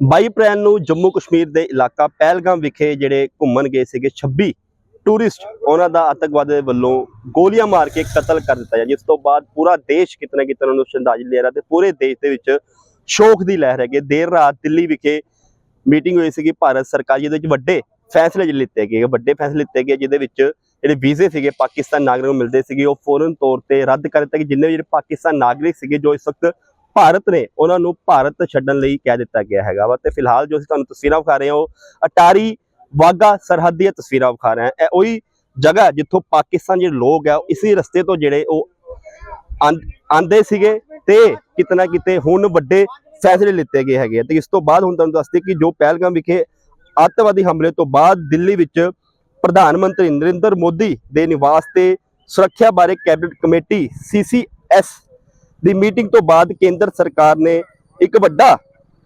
22 ਅਪ੍ਰੈਲ ਨੂੰ ਜੰਮੂ ਕਸ਼ਮੀਰ ਦੇ ਇਲਾਕਾ ਪਹਿਲਗਾਮ ਵਿਖੇ ਜਿਹੜੇ ਘੁੰਮਣ ਗਏ ਸੀਗੇ 26 ਟੂਰਿਸਟ ਉਹਨਾਂ ਦਾ ਆਤੰਕਵਾਦ ਦੇ ਵੱਲੋਂ ਗੋਲੀਆਂ ਮਾਰ ਕੇ ਕਤਲ ਕਰ ਦਿੱਤਾ ਗਿਆ, ਜਿਸ ਤੋਂ ਬਾਅਦ ਪੂਰਾ ਦੇਸ਼ ਕਿਤਨਾ ਕਿਤੇ ਉਹਨਾਂ ਨੂੰ ਸ਼ਰਧਾਂਜਲੀ ਦੇ ਰਿਹਾ ਤੇ ਪੂਰੇ ਦੇਸ਼ ਦੇ ਵਿੱਚ ਸ਼ੋਕ ਦੀ ਲਹਿਰ ਹੈਗੀ ਦੇਰ ਰਾਤ ਦਿੱਲੀ ਵਿਖੇ ਮੀਟਿੰਗ ਹੋਈ ਸੀਗੀ, ਭਾਰਤ ਸਰਕਾਰ ਜਿਹਦੇ ਵਿੱਚ ਵੱਡੇ ਫੈਸਲੇ ਜਿਹੜੇ ਲਿੱਤੇ ਗਏ, ਵੱਡੇ ਫੈਸਲੇ ਲਿੱਤੇ ਗਏ, ਜਿਹਦੇ ਵਿੱਚ ਜਿਹੜੇ ਵੀਜ਼ੇ ਸੀਗੇ ਪਾਕਿਸਤਾਨ ਨਾਗਰਿਕ ਨੂੰ ਮਿਲਦੇ ਸੀਗੇ, ਉਹ ਫੌਰਨ ਤੌਰ ਤੇ ਰੱਦ ਕਰ ਦਿੱਤੇ ਗਏ ਜਿੰਨੇ ਵੀ ਜਿਹੜੇ ਪਾਕਿਸਤਾਨ ਨਾਗਰਿਕ ਸੀਗੇ ਜੋ ਇਸ ਵਕਤ ਭਾਰਤ ਨੇ ਉਹਨਾਂ ਨੂੰ ਭਾਰਤ ਛੱਡਣ ਲਈ ਕਹਿ ਦਿੱਤਾ ਗਿਆ ਹੈਗਾ ਵਾ। ਤੇ ਫਿਲਹਾਲ ਜੋ ਅਸੀਂ ਤੁਹਾਨੂੰ ਤਸਵੀਰਾਂ ਵਿਖਾ ਰਹੇ ਹਾਂ, ਉਹ ਅਟਾਰੀ ਵਾਗਾ ਸਰਹੱਦ ਦੀਆਂ ਤਸਵੀਰਾਂ ਵਿਖਾ ਰਹੇ ਹਾਂ। ਇਹ ਉਹੀ ਜਗ੍ਹਾ ਜਿੱਥੋਂ ਪਾਕਿਸਤਾਨ ਜਿਹੜੇ ਲੋਕ ਆ ਇਸੇ ਰਸਤੇ ਤੋਂ ਜਿਹੜੇ ਉਹ ਆਂ- ਆਂਦੇ ਸੀਗੇ ਤੇ ਕਿਤਨਾ ਕਿਤੇ ਹੁਣ ਵੱਡੇ ਫੈਸਲੇ ਲਿੱਤੇ ਗਏ ਹੈਗੇ ਆ। ਤੇ ਇਸ ਤੋਂ ਬਾਅਦ ਹੁਣ ਤੁਹਾਨੂੰ ਦੱਸਦੇ ਕਿ ਜੋ ਪਹਿਲਗਾਮ ਵਿਖੇ ਅੱਤਵਾਦੀ ਹਮਲੇ ਤੋਂ ਬਾਅਦ ਦਿੱਲੀ ਵਿੱਚ ਪ੍ਰਧਾਨ ਮੰਤਰੀ ਨਰਿੰਦਰ ਮੋਦੀ ਦੇ ਨਿਵਾਸ ਤੇ ਸੁਰੱਖਿਆ ਬਾਰੇ ਕੈਬਨਿਟ ਕਮੇਟੀ ਸੀਸੀਐਸ ਦੀ ਮੀਟਿੰਗ ਤੋਂ ਬਾਅਦ ਕੇਂਦਰ ਸਰਕਾਰ ਨੇ ਇੱਕ ਵੱਡਾ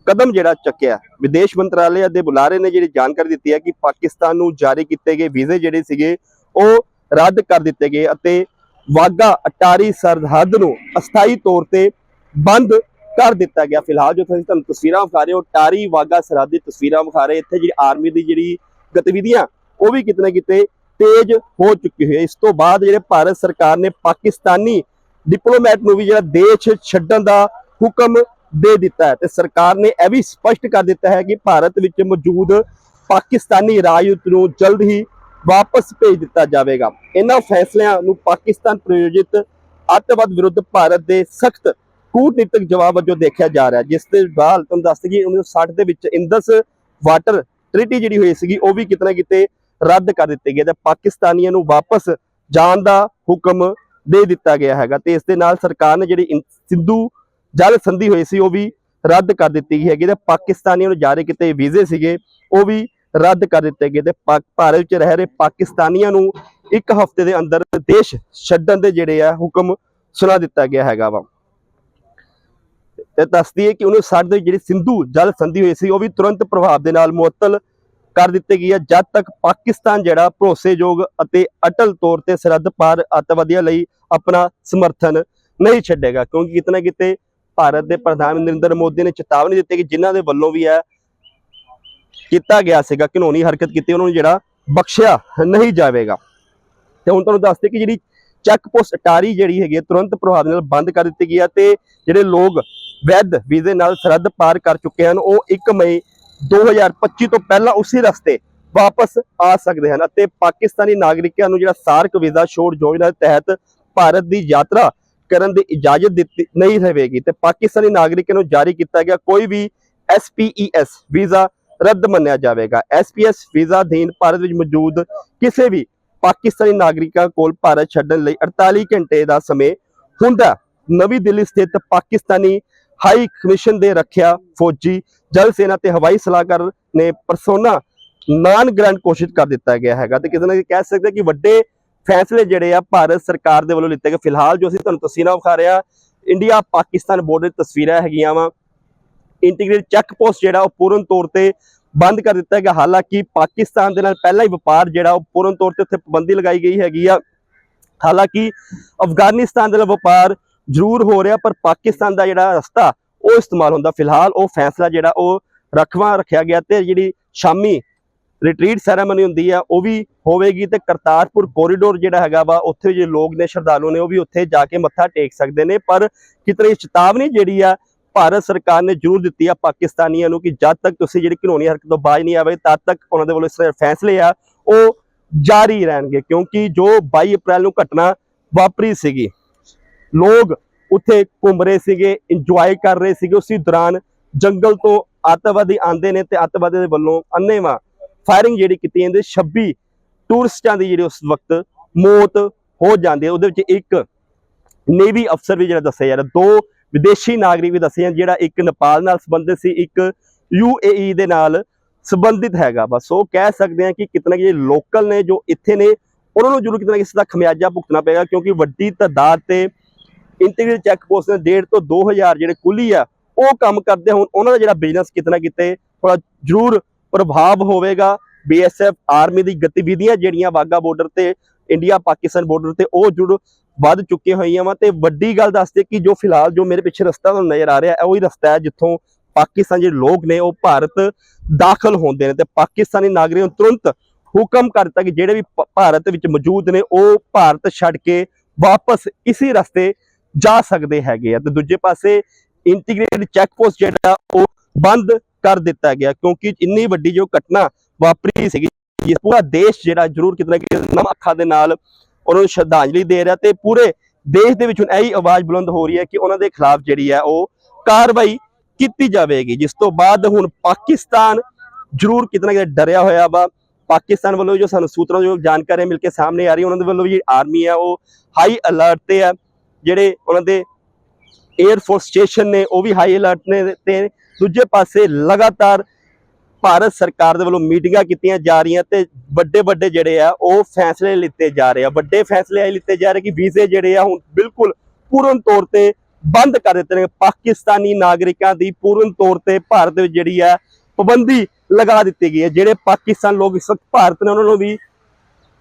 ਕਦਮ ਜਿਹੜਾ ਚੱਕਿਆ। ਵਿਦੇਸ਼ ਮੰਤਰਾਲੇ ਦੇ ਬੁਲਾਰੇ ਨੇ, ਜਿਹੜੀ ਜਾਣਕਾਰੀ ਦਿੱਤੀ ਹੈ ਕਿ ਪਾਕਿਸਤਾਨ ਨੂੰ ਜਾਰੀ ਕੀਤੇ ਗਏ ਵੀਜ਼ੇ ਜਿਹੜੇ ਸੀਗੇ, ਉਹ ਰੱਦ ਕਰ ਦਿੱਤੇ ਗਏ ਅਤੇ ਵਾਗਾ ਅਟਾਰੀ ਸਰਹੱਦ ਨੂੰ ਅਸਥਾਈ ਤੌਰ ਤੇ ਬੰਦ ਕਰ ਦਿੱਤਾ ਗਿਆ। ਫਿਲਹਾਲ ਜੋ ਤੁਸੀਂ ਤੁਹਾਨੂੰ ਤਸਵੀਰਾਂ ਵਿਖਾ ਰਹੇ ਹੋ ਟਾਰੀ ਵਾਗਾ ਸਰਹੱਦ ਦੀ ਤਸਵੀਰਾਂ ਵਿਖਾ ਰਹੇ। ਇੱਥੇ ਜਿਹੜੀ ਆਰਮੀ ਦੀ ਜਿਹੜੀ ਗਤੀਵਿਧੀਆਂ, ਉਹ ਵੀ ਕਿਤੇ ਨਾ ਕਿਤੇ ਤੇਜ਼ ਹੋ ਚੁੱਕੀ ਹੋਈ ਹੈ। ਇਸ ਤੋਂ ਬਾਅਦ ਜਿਹੜੇ ਭਾਰਤ ਸਰਕਾਰ ਨੇ ਪਾਕਿਸਤਾਨੀ ਡਿਪਲੋਮੈਟ ਨੂੰ ਵੀ ਜਿਹੜਾ ਦੇਸ਼ ਛੱਡਣ ਦਾ ਹੁਕਮ ਦੇ ਦਿੱਤਾ ਹੈ ਤੇ ਸਰਕਾਰ ਨੇ ਇਹ ਵੀ ਸਪਸ਼ਟ ਕਰ ਦਿੱਤਾ ਹੈ ਕਿ ਭਾਰਤ ਵਿੱਚ ਮੌਜੂਦ ਪਾਕਿਸਤਾਨੀ ਰਾਜਦੂਤ ਨੂੰ ਜਲਦ ਹੀ ਵਾਪਸ ਭੇਜ ਦਿੱਤਾ ਜਾਵੇਗਾ। ਇਹਨਾਂ ਫੈਸਲਿਆਂ ਨੂੰ ਪਾਕਿਸਤਾਨ ਪ੍ਰਯੋਜਿਤ ਅੱਤਵਾਦ ਵਿਰੁੱਧ ਭਾਰਤ ਦੇ ਸਖਤ ਕੂਟਨੀਤਿਕ ਜਵਾਬ ਵਜੋਂ ਦੇਖਿਆ ਜਾ ਰਿਹਾ ਜਿਸ ਦੇ ਬਾਅਦ ਤੁਹਾਨੂੰ ਦੱਸ ਦਈਏ 1960 ਦੇ ਵਿੱਚ ਇੰਦਸ ਵਾਟਰ ਟ੍ਰੀਟੀ ਜਿਹੜੀ ਹੋਈ ਸੀਗੀ, ਉਹ ਵੀ ਕਿਤਨਾ ਕਿਤੇ ਰੱਦ ਕਰ ਦਿੱਤੀ ਗਈ ਤੇ ਪਾਕਿਸਤਾਨੀਆਂ ਨੂੰ ਵਾਪਸ ਜਾਣ ਦਾ ਹੁਕਮ ਦੇ ਦਿੱਤਾ ਗਿਆ ਹੈਗਾ ਤੇ ਇਸ ਦੇ ਨਾਲ ਸਰਕਾਰ ਨੇ ਜਿਹੜੀ ਸਿੰਧੂ ਜਲ ਸੰਧੀ ਹੋਈ ਸੀ ਉਹ ਵੀ ਰੱਦ ਕਰ ਦਿੱਤੀ ਗਈ ਹੈਗੀ ਤੇ ਪਾਕਿਸਤਾਨੀਆਂ ਨੂੰ ਜਾਰੀ ਕੀਤੇ ਵੀਜ਼ੇ ਸੀਗੇ, ਉਹ ਵੀ ਰੱਦ ਕਰ ਦਿੱਤੇ ਗਏ ਤੇ ਪਾ- ਭਾਰਤ ਵਿੱਚ ਰਹਿ ਰਹੇ ਪਾਕਿਸਤਾਨੀਆਂ ਨੂੰ ਇੱਕ ਹਫ਼ਤੇ ਦੇ ਅੰਦਰ ਦੇਸ਼ ਛੱਡਣ ਦੇ ਜਿਹੜੇ ਆ ਹੁਕਮ ਸੁਣਾ ਦਿੱਤਾ ਗਿਆ ਹੈਗਾ ਵਾ। ਤੇ ਦੱਸਦੀ ਹੈ ਕਿ 1960 ਦੇ ਜਿਹੜੀ ਸਿੰਧੂ ਜਲ ਸੰਧੀ ਹੋਈ ਸੀ ਉਹ ਵੀ ਤੁਰੰਤ ਪ੍ਰਭਾਵ ਦੇ ਨਾਲ ਮੁਅੱਤਲ ਕਰ ਦਿੱਤੀ ਗਈ ਹੈ। ਜਦ ਤੱਕ ਪਾਕਿਸਤਾਨ ਜਿਹੜਾ ਭਰੋਸੇਯੋਗ ਅਤੇ ਅਟਲ ਤੌਰ ਤੇ ਸਰਹੱਦ ਪਾਰ ਅੱਤਵਾਦੀਆਂ ਲਈ ਆਪਣਾ ਸਮਰਥਨ ਨਹੀਂ ਛੱਡੇਗਾ ਕਿਉਂਕਿ ਕਿਤਨਾ ਕਿਤੇ ਭਾਰਤ ਦੇ ਪ੍ਰਧਾਨ ਨਰਿੰਦਰ ਮੋਦੀ ਨੇ ਚੇਤਾਵਨੀ ਦਿੱਤੀ ਕਿ ਜਿਨ੍ਹਾਂ ਦੇ ਵੱਲੋਂ ਵੀ ਹੈ ਕੀਤਾ ਗਿਆ ਸੀਗਾ ਘਿਨੌਣੀ ਹਰਕਤ ਕੀਤੀ ਉਹਨਾਂ ਨੂੰ ਜਿਹੜਾ ਬਖਸ਼ਿਆ ਨਹੀਂ ਜਾਵੇਗਾ। ਤੇ ਹੁਣ ਤੁਹਾਨੂੰ ਦੱਸਦੇ ਕਿ ਜਿਹੜੀ ਚੈੱਕ ਪੋਸਟ ਅਟਾਰੀ ਜਿਹੜੀ ਹੈਗੀ ਹੈ, ਤੁਰੰਤ ਪ੍ਰਭਾਵ ਨਾਲ ਬੰਦ ਕਰ ਦਿੱਤੀ ਗਈ ਹੈ ਤੇ ਜਿਹੜੇ ਲੋਕ ਵੈਦ ਵੀਜ਼ੇ ਨਾਲ ਸਰਹੱਦ ਪਾਰ ਕਰ ਚੁੱਕੇ ਹਨ ਉਹ 1 ਮਈ 2025 ਤੋਂ ਪਹਿਲਾਂ ਉਸੇ ਰਸਤੇ ਵਾਪਸ ਆ ਸਕਦੇ ਹਨ ਅਤੇ ਪਾਕਿਸਤਾਨੀ ਨਾਗਰਿਕਾਂ ਨੂੰ ਜਿਹੜਾ ਸਾਰਕ ਵੀਜ਼ਾ ਛੋੜ ਯੋਜਨਾ ਦੇ ਤਹਿਤ ਭਾਰਤ ਦੀ ਯਾਤਰਾ ਕਰਨ ਦੀ ਇਜਾਜ਼ਤ ਦਿੱਤੀ ਨਹੀਂ ਰਹੇਗੀ ਤੇ ਪਾਕਿਸਤਾਨੀ ਨਾਗਰਿਕਾਂ ਨੂੰ ਜਾਰੀ ਕੀਤਾ ਗਿਆ ਕੋਈ ਵੀ SPES ਵੀਜ਼ਾ ਰੱਦ ਮੰਨਿਆ ਜਾਵੇਗਾ। SPS ਵੀਜ਼ਾ ਅਧੀਨ ਭਾਰਤ ਵਿੱਚ ਮੌਜੂਦ ਕਿਸੇ ਵੀ ਪਾਕਿਸਤਾਨੀ ਨਾਗਰਿਕਾਂ ਕੋਲ ਭਾਰਤ ਛੱਡਣ ਲਈ 48 ਘੰਟੇ ਦਾ ਸਮੇਂ ਹੁੰਦਾ। ਨਵੀਂ ਦਿੱਲੀ ਸਥਿਤ ਪਾਕਿਸਤਾਨੀ ਹਾਈ ਕਮਿਸ਼ਨ ਦੇ ਰੱਖਿਆ ਫੌਜੀ, ਜਲ ਸੈਨਾ ਤੇ ਹਵਾਈ ਸਲਾਹਕਾਰ ਨੇ ਪਰਸੋਨਾ ਨਾਨ ਗ੍ਰਾਂਟ ਘੋਸ਼ਿਤ ਕਰ ਦਿੱਤਾ ਗਿਆ ਹੈਗਾ ਤੇ ਕਿਸੇ ਨਾ ਕਹਿ ਸਕਦੇ ਕਿ ਵੱਡੇ ਫੈਸਲੇ ਜਿਹੜੇ ਆ ਭਾਰਤ ਸਰਕਾਰ ਦੇ ਵੱਲੋਂ ਲਿੱਤੇ ਗਏ। ਫਿਲਹਾਲ ਜੋ ਅਸੀਂ ਤੁਹਾਨੂੰ ਤਸਵੀਰਾਂ ਵਿਖਾ ਰਹੇ, ਇੰਡੀਆ ਪਾਕਿਸਤਾਨ ਬਾਰਡਰ ਤਸਵੀਰਾਂ ਹੈਗੀਆਂ ਵਾ। ਇੰਟੀਗ੍ਰੇਟ ਚੈੱਕ ਪੋਸਟ ਜਿਹੜਾ ਉਹ ਪੂਰਨ ਤੌਰ ਤੇ ਬੰਦ ਕਰ ਦਿੱਤਾ ਗਿਆ। ਹਾਲਾਂਕਿ ਪਾਕਿਸਤਾਨ ਦੇ ਨਾਲ ਪਹਿਲਾਂ ਹੀ ਵਪਾਰ ਜਿਹੜਾ ਉਹ ਪੂਰਨ ਤੌਰ ਤੇ ਉੱਥੇ ਪਾਬੰਦੀ ਲਗਾਈ ਗਈ ਹੈਗੀ ਆ। ਹਾਲਾਂਕਿ ਅਫਗਾਨਿਸਤਾਨ ਦੇ ਨਾਲ ਵਪਾਰ ਜ਼ਰੂਰ ਹੋ ਰਿਹਾ, ਪਰ ਪਾਕਿਸਤਾਨ ਦਾ ਜਿਹੜਾ ਰਸਤਾ, ਉਹ ਇਸਤੇਮਾਲ ਹੁੰਦਾ। ਫਿਲਹਾਲ ਉਹ ਫੈਸਲਾ ਜਿਹੜਾ, ਉਹ ਰਖਵਾ ਰੱਖਿਆ ਗਿਆ ਤੇ ਜਿਹੜੀ ਸ਼ਾਮੀ ਰਿਟਰੀਟ ਸੈਰੇਮਨੀ ਹੁੰਦੀ ਆ, ਉਹ ਵੀ ਹੋਵੇਗੀ ਤੇ ਕਰਤਾਰਪੁਰ ਕੋਰੀਡੋਰ ਜਿਹੜਾ ਹੈਗਾ ਵਾ, ਉੱਥੇ ਜਿਹੜੇ ਲੋਕ ਨੇ, ਸ਼ਰਧਾਲੂ ਨੇ, ਉਹ ਵੀ ਉੱਥੇ ਜਾ ਕੇ ਮੱਥਾ ਟੇਕ ਸਕਦੇ ਨੇ। ਪਰ ਕਿਤਨੀ ਚੇਤਾਵਨੀ ਜਿਹੜੀ ਆ, ਭਾਰਤ ਸਰਕਾਰ ਨੇ ਜ਼ਰੂਰ ਦਿੱਤੀ ਆ ਪਾਕਿਸਤਾਨੀਆਂ ਨੂੰ ਕਿ ਜਦ ਤੱਕ ਤੁਸੀਂ ਜਿਹੜੀ ਘਿਨੌਣੀ ਹਰਕਤ ਤੋਂ ਬਾਜ ਨਹੀਂ ਆਵੇ, ਤਦ ਤੱਕ ਉਹਨਾਂ ਦੇ ਵੱਲੋਂ ਇਸ ਤਰ੍ਹਾਂ ਫੈਸਲੇ ਆ, ਉਹ ਜਾਰੀ ਰਹਿਣਗੇ। ਕਿਉਂਕਿ ਜੋ 22 ਅਪ੍ਰੈਲ ਨੂੰ ਘਟਨਾ ਵਾਪਰੀ ਸੀਗੀ ਲੋਕ ਉੱਥੇ ਘੁੰਮ ਰਹੇ ਸੀਗੇ ਇੰਜੋਏ ਕਰ ਰਹੇ ਸੀਗੇ। ਉਸੇ ਦੌਰਾਨ ਜੰਗਲ ਤੋਂ ਅੱਤਵਾਦੀ ਆਂਦੇ ਨੇ ਤੇ ਅੱਤਵਾਦੀ ਦੇ ਵੱਲੋਂ ਅੰਨੇਵਾ ਫਾਇਰਿੰਗ ਜਿਹੜੀ ਕੀਤੀ ਜਾਂਦੀ 26 ਟੂਰਿਸਟਾਂ ਦੀ ਜਿਹੜੀ ਉਸ ਵਕਤ ਮੌਤ ਹੋ ਜਾਂਦੀ ਹੈ। ਉਹਦੇ ਵਿੱਚ ਇੱਕ ਨੇਵੀ ਅਫਸਰ ਵੀ ਜਿਹੜਾ ਦੱਸਿਆ ਜਾ ਰਿਹਾ। ਦੋ ਵਿਦੇਸ਼ੀ ਨਾਗਰਿਕ ਵੀ ਦੱਸੇ ਜਾਂਦੇ ਜਿਹੜਾ ਇੱਕ ਨੇਪਾਲ ਨਾਲ ਸੰਬੰਧਿਤ ਸੀ, ਇੱਕ ਯੂਏਈ ਦੇ ਨਾਲ ਸੰਬੰਧਿਤ ਹੈਗਾ। ਬਸ ਉਹ ਕਹਿ ਸਕਦੇ ਆ ਕਿ ਕਿਤਨਾ ਕਿ ਜਿਹੜੇ ਲੋਕਲ ਨੇ ਜੋ ਇੱਥੇ ਨੇ, ਉਹਨਾਂ ਨੂੰ ਜ਼ਰੂਰ ਕਿਤਨਾ ਕਿਸੇ ਦਾ ਖਮਿਆਜਾ ਭੁਗਤਣਾ ਪਏਗਾ, ਕਿਉਂਕਿ ਵੱਡੀ ਤਾਦਾਦ ਤੇ ਇੰਟੀਗ੍ਰੇਟ ਚੈੱਕ ਪੋਸਟ ਦੇ 1.5 ਤੋਂ 2000 ਜਿਹੜੇ ਕੁਲੀ ਆ, ਉਹ ਕੰਮ ਕਰਦੇ ਹੁਣ ਉਹਨਾਂ ਦਾ ਜਿਹੜਾ ਬਿਜ਼ਨਸ ਕਿਤਨਾ ਕਿਤੇ ਥੋੜਾ ਜ਼ਰੂਰ ਪ੍ਰਭਾਵ ਹੋਵੇਗਾ। ਬੀਐਸਐਫ ਆਰਮੀ ਦੀ ਗਤੀਵਿਧੀਆਂ ਜਿਹੜੀਆਂ ਵਾਗਾ ਬਾਰਡਰ ਤੇ, ਇੰਡੀਆ ਪਾਕਿਸਤਾਨ ਬਾਰਡਰ ਤੇ, ਉਹ ਜੁੜ ਵੱਧ ਚੁੱਕੀਆਂ ਹੋਈਆਂ ਵਾ। ਤੇ ਵੱਡੀ ਗੱਲ ਦੱਸਦੇ ਕਿ ਜੋ ਫਿਲਹਾਲ ਜੋ ਮੇਰੇ ਪਿੱਛੇ ਰਸਤਾ ਤੁਹਾਨੂੰ ਨਜ਼ਰ ਆ ਰਿਹਾ ਹੈ ਉਹੀ ਰਸਤਾ ਹੈ ਜਿੱਥੋਂ ਪਾਕਿਸਤਾਨ ਜਿਹੜੇ ਲੋਕ ਨੇ, ਉਹ ਭਾਰਤ ਦਾਖਲ ਹੁੰਦੇ ਨੇ। ਤੇ ਪਾਕਿਸਤਾਨੀ ਨਾਗਰਿਕ ਨੂੰ ਤੁਰੰਤ ਹੁਕਮ ਕਰ ਦਿੱਤਾ ਕਿ ਜਿਹੜੇ ਵੀ ਭਾਰਤ ਵਿੱਚ ਮੌਜੂਦ ਨੇ, ਉਹ ਭਾਰਤ ਛੱਡ ਕੇ ਵਾਪਸ ਇਸੇ ਰਸਤੇ ਜਾ ਸਕਦੇ ਹੈਗੇ ਆ। ਤੇ ਦੂਜੇ ਪਾਸੇ ਇੰਟੀਗ੍ਰੇਟਡ ਚੈੱਕ ਪੋਸਟ ਜਿਹੜਾ ਉਹ ਬੰਦ ਕਰ ਦਿੱਤਾ ਗਿਆ, ਕਿਉਂਕਿ ਇੰਨੀ ਵੱਡੀ ਜੋ ਘਟਨਾ ਵਾਪਰੀ ਸੀਗੀ ਇਹ ਪੂਰਾ ਦੇਸ਼ ਜਿਹੜਾ ਜ਼ਰੂਰ ਕਿਤੇ ਕਿਤੇ ਨਮ ਅੱਖਾਂ ਦੇ ਨਾਲ ਉਹਨਾਂ ਨੂੰ ਸ਼ਰਧਾਂਜਲੀ ਦੇ ਰਿਹਾ ਤੇ ਪੂਰੇ ਦੇਸ਼ ਦੇ ਵਿੱਚ ਹੁਣ ਇਹੀ ਆਵਾਜ਼ ਬੁਲੰਦ ਹੋ ਰਹੀ ਹੈ ਕਿ ਉਹਨਾਂ ਦੇ ਖਿਲਾਫ ਜਿਹੜੀ ਹੈ ਉਹ ਕਾਰਵਾਈ ਕੀਤੀ ਜਾਵੇਗੀ। ਜਿਸ ਤੋਂ ਬਾਅਦ ਹੁਣ ਪਾਕਿਸਤਾਨ ਜ਼ਰੂਰ ਕਿਤੇ ਨਾ ਕਿਤੇ ਡਰਿਆ ਹੋਇਆ ਵਾ। ਪਾਕਿਸਤਾਨ ਵੱਲੋਂ ਜੋ ਸਾਨੂੰ ਸੂਤਰਾਂ ਜੋ ਜਾਣਕਾਰੀ ਮਿਲ ਕੇ ਸਾਹਮਣੇ ਆ ਰਹੀ ਉਹਨਾਂ ਦੇ ਵੱਲੋਂ ਵੀ ਜਿਹੜੀ ਆਰਮੀ ਹੈ ਉਹ ਹਾਈ ਅਲਰਟ ਤੇ ਹੈ। ਜਿਹੜੇ ਉਹਨਾਂ ਦੇ 에ਅਰ ਫੋਰਸ ਸਟੇਸ਼ਨ ਨੇ, ਉਹ ਵੀ ਹਾਈ ਅਲਰਟ ਨੇ ਤੇ ਦੂਜੇ ਪਾਸੇ ਲਗਾਤਾਰ ਭਾਰਤ ਸਰਕਾਰ ਦੇ ਵੱਲੋਂ ਮੀਟਿੰਗਾਂ ਕੀਤੀਆਂ ਜਾ ਰਹੀਆਂ ਤੇ ਵੱਡੇ ਵੱਡੇ ਜਿਹੜੇ ਆ, ਉਹ ਫੈਸਲੇ ਲਿੱਤੇ ਜਾ ਰਹੇ ਆ। ਵੱਡੇ ਫੈਸਲੇ ਇਹ ਲਿੱਤੇ ਜਾ ਰਹੇ ਕਿ ਵੀਜ਼ੇ ਜਿਹੜੇ ਆ ਹੁਣ ਬਿਲਕੁਲ ਪੂਰਨ ਤੌਰ ਤੇ ਬੰਦ ਕਰ ਦਿੱਤੇ ਨੇ। ਪਾਕਿਸਤਾਨੀ ਨਾਗਰਿਕਾਂ ਦੀ ਪੂਰਨ ਤੌਰ ਤੇ ਭਾਰਤ ਵਿੱਚ ਜਿਹੜੀ ਆ, ਪਾਬੰਦੀ ਲਗਾ ਦਿੱਤੀ ਗਈ ਹੈ। ਜਿਹੜੇ ਪਾਕਿਸਤਾਨ ਲੋਕ ਇਸ ਵਕਤ ਭਾਰਤ ਨੇ, ਉਹਨਾਂ ਨੂੰ ਵੀ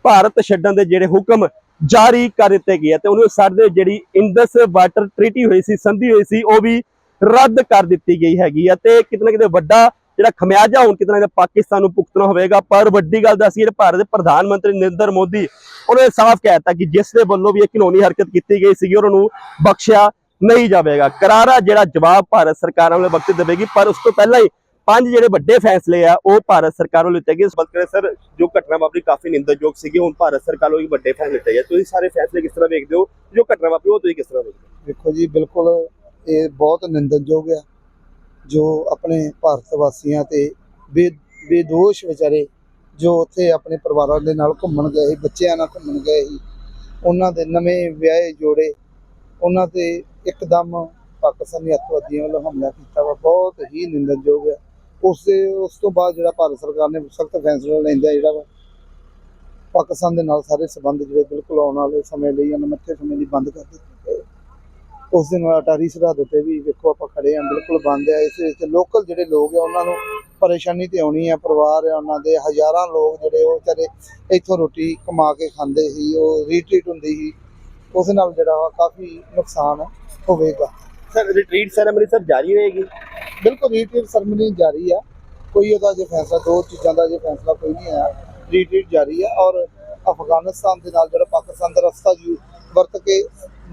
ਭਾਰਤ ਛੱਡਣ ਦੇ ਜਿਹੜੇ ਹੁਕਮ ਜਾਰੀ ਕਰ ਦਿੱਤੇ ਗਏ ਤੇ ਉਹਨਾਂ ਸਾਡੇ ਜਿਹੜੀ ਇੰਡਸ ਵਾਟਰ ਟ੍ਰੀਟੀ ਹੋਈ ਸੀ, ਸੰਧੀ ਹੋਈ ਸੀ, ਉਹ ਵੀ ਰੱਦ ਕਰ ਦਿੱਤੀ ਗਈ ਹੈਗੀ ਆ ਤੇ ਕਿਤੇ ਨਾ ਕਿਤੇ ਵੱਡਾ ਜਿਹੜਾ ਖਮਿਆਜਾ ਹੁਣ ਕਿਤੇ ਨਾ ਕਿਤੇ ਪਾਕਿਸਤਾਨ ਨੂੰ ਭੁਗਤਣਾ ਹੋਵੇਗਾ, ਪਰ ਵੱਡੀ ਗੱਲ ਦੱਸੀ ਜਿਹੜੇ ਭਾਰਤ ਦੇ ਪ੍ਰਧਾਨ ਮੰਤਰੀ ਨਰਿੰਦਰ ਮੋਦੀ, ਉਹਨੇ ਸਾਫ਼ ਕਹਿ ਦਿੱਤਾ ਕਿ ਜਿਸ ਦੇ ਵੱਲੋਂ ਵੀ ਇਹ ਘਿਨੌਣੀ ਹਰਕਤ ਕੀਤੀ ਗਈ ਸੀਗੀ ਉਹਨਾਂ ਨੂੰ ਬਖਸ਼ਿਆ ਨਹੀਂ ਜਾਵੇਗਾ। ਕਰਾਰਾ ਜਿਹੜਾ ਜਵਾਬ ਭਾਰਤ ਸਰਕਾਰ ਵੱਲੋਂ ਵਕਤ ਦੇਵੇਗੀ, ਪਰ ਉਸ ਤੋਂ ਪਹਿਲਾਂ ਹੀ ਪੰਜ ਜਿਹੜੇ ਵੱਡੇ ਫੈਸਲੇ ਆ, ਉਹ ਭਾਰਤ ਸਰਕਾਰ ਵੱਲੋਂ ਲਿੱਤੇ ਗਏ ਇਸ ਬਲਕਿ ਸਰ, ਜੋ ਘਟਨਾ ਵਾਪਰੀ, ਕਾਫੀ ਨਿੰਦਣਯੋਗ ਸੀਗੀ। ਹੁਣ ਭਾਰਤ ਸਰਕਾਰ ਵੱਲੋਂ ਵੀ ਵੱਡੇ ਫੈਸਲੇ ਲਿੱਤੇ ਗਏ ਤੁਸੀਂ ਸਾਰੇ ਫੈਸਲੇ ਕਿਸ ਤਰ੍ਹਾਂ ਵੇਖਦੇ ਹੋ? ਜੋ ਘਟਨਾ ਵਾਪਰੀ, ਉਹ ਤੁਸੀਂ ਕਿਸ ਤਰ੍ਹਾਂ ਵੇਖਦੇ ਹੋ? ਦੇਖੋ ਜੀ, ਬਿਲਕੁਲ ਇਹ ਬਹੁਤ ਨਿੰਦਣਯੋਗ ਆ। ਜੋ ਆਪਣੇ ਭਾਰਤ ਵਾਸੀਆਂ ਤੇ ਬੇਦੋਸ਼ ਵਿਚਾਰੇ ਜੋ ਉੱਥੇ ਆਪਣੇ ਪਰਿਵਾਰਾਂ ਦੇ ਨਾਲ ਘੁੰਮਣ ਗਏ ਸੀ, ਬੱਚਿਆਂ ਨਾਲ ਘੁੰਮਣ ਗਏ ਸੀ, ਉਹਨਾਂ ਦੇ ਨਵੇਂ ਵਿਆਹੇ ਜੋੜੇ, ਉਹਨਾਂ ਤੇ ਇੱਕਦਮ ਪਾਕਿਸਤਾਨੀ ਅੱਤਵਾਦੀਆਂ ਵੱਲੋਂ ਹਮਲਾ ਕੀਤਾ ਵਾ। ਬਹੁਤ ਹੀ ਨਿੰਦਣਯੋਗ ਹੈ ਉਸ ਦੇ ਉਸ ਤੋਂ ਬਾਅਦ ਜਿਹੜਾ ਭਾਰਤ ਸਰਕਾਰ ਨੇ ਸਖਤ ਫੈਸਲਾ ਲੈਂਦਾ ਜਿਹੜਾ ਵਾ, ਪਾਕਿਸਤਾਨ ਦੇ ਨਾਲ ਸਾਰੇ ਸਬੰਧ ਜਿਹੜੇ ਬਿਲਕੁਲ ਆਉਣ ਵਾਲੇ ਸਮੇਂ ਲਈ ਅਨਮਿੱਥੇ ਸਮੇਂ ਲਈ ਬੰਦ ਕਰ ਦਿੱਤੇ ਗਏ। ਉਸ ਦੇ ਨਾਲ ਅਟਾਰੀ ਸਰਹੱਦ ਤੇ ਵੀ ਵੇਖੋ ਆਪਾਂ ਖੜੇ ਆ ਬਿਲਕੁਲ ਬੰਦ ਆ ਇਸ ਵਿੱਚ ਲੋਕਲ ਜਿਹੜੇ ਲੋਕ ਆ, ਉਹਨਾਂ ਨੂੰ ਪਰੇਸ਼ਾਨੀ ਤੇ ਆਉਣੀ ਆ, ਪਰਿਵਾਰ ਆ, ਉਹਨਾਂ ਦੇ ਹਜ਼ਾਰਾਂ ਲੋਕ ਜਿਹੜੇ ਉਹ ਵਿਚਾਰੇ ਇੱਥੋਂ ਰੋਟੀ ਕਮਾ ਕੇ ਖਾਂਦੇ ਸੀ, ਉਹ ਰੀਟਰੀਟ ਹੁੰਦੀ ਸੀ। ਉਸ ਨਾਲ ਜਿਹੜਾ ਵਾ ਕਾਫੀ ਨੁਕਸਾਨ ਹੋਵੇਗਾ। ਸਰ ਰਿਟਰੀਟ ਸੈਰੇਮਨੀ ਸਰ ਜਾਰੀ ਰਹੇਗੀ? ਬਿਲਕੁਲ ਰੀਟਰੀਟ ਸਰਮਨੀ ਜਾਰੀ ਆ। ਕੋਈ ਉਹਦਾ ਜੇ ਫੈਸਲਾ ਦੋ ਚੀਜ਼ਾਂ ਦਾ ਜੇ ਫੈਸਲਾ ਕੋਈ ਨਹੀਂ ਆਇਆ ਰੀਟਰੀਟ ਜਾਰੀ ਆ ਔਰ ਅਫਗਾਨਿਸਤਾਨ ਦੇ ਨਾਲ ਜਿਹੜਾ ਪਾਕਿਸਤਾਨ ਦਾ ਰਸਤਾ ਯੂ ਵਰਤ ਕੇ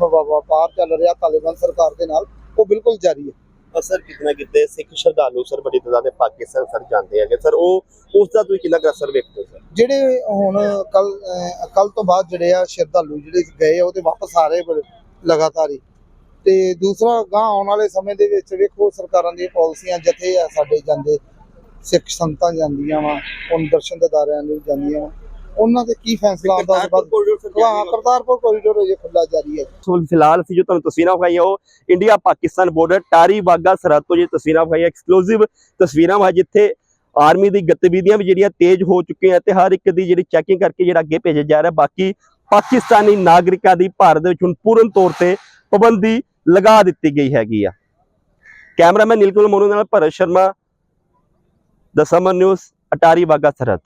ਵਪਾਰ ਚੱਲ ਰਿਹਾ ਤਾਲਿਬਾਨ ਸਰਕਾਰ ਦੇ ਨਾਲ ਉਹ ਬਿਲਕੁਲ ਜਾਰੀ ਹੈ ਅਸਰ ਕਿਤਨਾ ਕਿਤੇ ਸਿੱਖ ਸ਼ਰਧਾਲੂ ਸਰ ਬੜੀ ਤਦਾਦ ਦੇ ਪਾਕਿਸਤਾਨ ਸਰ ਜਾਂਦੇ ਹੈਗੇ। ਸਰ ਉਹ ਉਸ ਦਾ ਤੁਸੀਂ ਕਿੰਨਾ ਅਸਰ ਵੇਖਦੇ ਸਰ? ਜਿਹੜੇ ਹੁਣ ਕੱਲ ਕੱਲ ਤੋਂ ਬਾਅਦ ਜਿਹੜੇ ਆ ਸ਼ਰਧਾਲੂ ਜਿਹੜੇ ਗਏ ਆ ਉਹ ਤੇ ਵਾਪਸ ਆ ਰਹੇ ਲਗਾਤਾਰ ਹੀ। ਤੇ ਦੂਸਰਾ ਗਾਂ ਆਉਣ ਵਾਲੇ ਸਮੇਂ ਦੇ ਵਿੱਚ ਵੇਖੋ ਸਰਕਾਰਾਂ ਦੀਆਂ ਪਾਲਿਸੀਆਂ ਜਥੇ ਆ ਸਾਡੇ ਜਾਂਦੇ ਸਿੱਖ ਸੰਗਤਾਂ ਜਾਂਦੀਆਂ ਵਾ ਹੁਣ ਦਰਸ਼ਨ ਦਿਦਾਰਿਆਂ ਨੂੰ ਜਾਂਦੀਆਂ ਵਾ। ਉਹਨਾਂ ਤੇ ਕੀ ਫੈਸਲਾ ਆਉਂਦਾ ਉਸ ਬਾਅਦ? ਹਾਂ ਕਰਤਾਰਪੁਰ ਕੋਰੀਡੋਰ ਅਜੇ ਖੁੱਲਾ ਜਾਰੀ ਹੈ। ਸੋ ਫਿਲਹਾਲ ਅਸੀਂ ਜੋ ਤੁਹਾਨੂੰ ਤਸਵੀਰਾਂ ਵਿਖਾਈਆਂ ਉਹ ਇੰਡੀਆ ਪਾਕਿਸਤਾਨ ਬਾਰਡਰ ਟਾਰੀ ਬਾਗਾ ਸਰਹੱਦ ਤੋਂ ਜੇ ਤਸਵੀਰਾਂ ਵਿਖਾਈਆਂ ਐਕਸਕਲੂਸਿਵ ਤਸਵੀਰਾਂ ਵਾ ਜਿੱਥੇ ਆਰਮੀ ਦੀ ਗਤੀਵਿਧੀਆਂ ਵੀ ਜਿਹੜੀਆਂ ਤੇਜ਼ ਹੋ ਚੁੱਕੀਆਂ ਤੇ ਹਰ ਇੱਕ ਦੀ ਜਿਹੜੀ ਚੈਕਿੰਗ ਕਰਕੇ ਜਿਹੜਾ ਅੱਗੇ ਭੇਜਿਆ ਜਾ ਰਿਹਾ ਬਾਕੀ ਪਾਕਿਸਤਾਨੀ ਨਾਗਰਿਕਾਂ ਦੀ ਭਾਰਤ ਦੇ ਵਿੱਚ ਹੁਣ ਪੂਰਨ ਤੌਰ ਤੇ ਪਾਬੰਦੀ ਲਗਾ ਦਿੱਤੀ ਗਈ ਹੈਗੀ ਆ। ਕੈਮਰਾਮੈਨ ਨੀਲਕਮਲ ਮੋਨੂ ਨਾਲ ਭਰਤ ਸ਼ਰਮਾ ਦ ਨਿਊਜ਼ ਅਟਾਰੀ ਬਾਗਾ ਸਰਹੱਦ।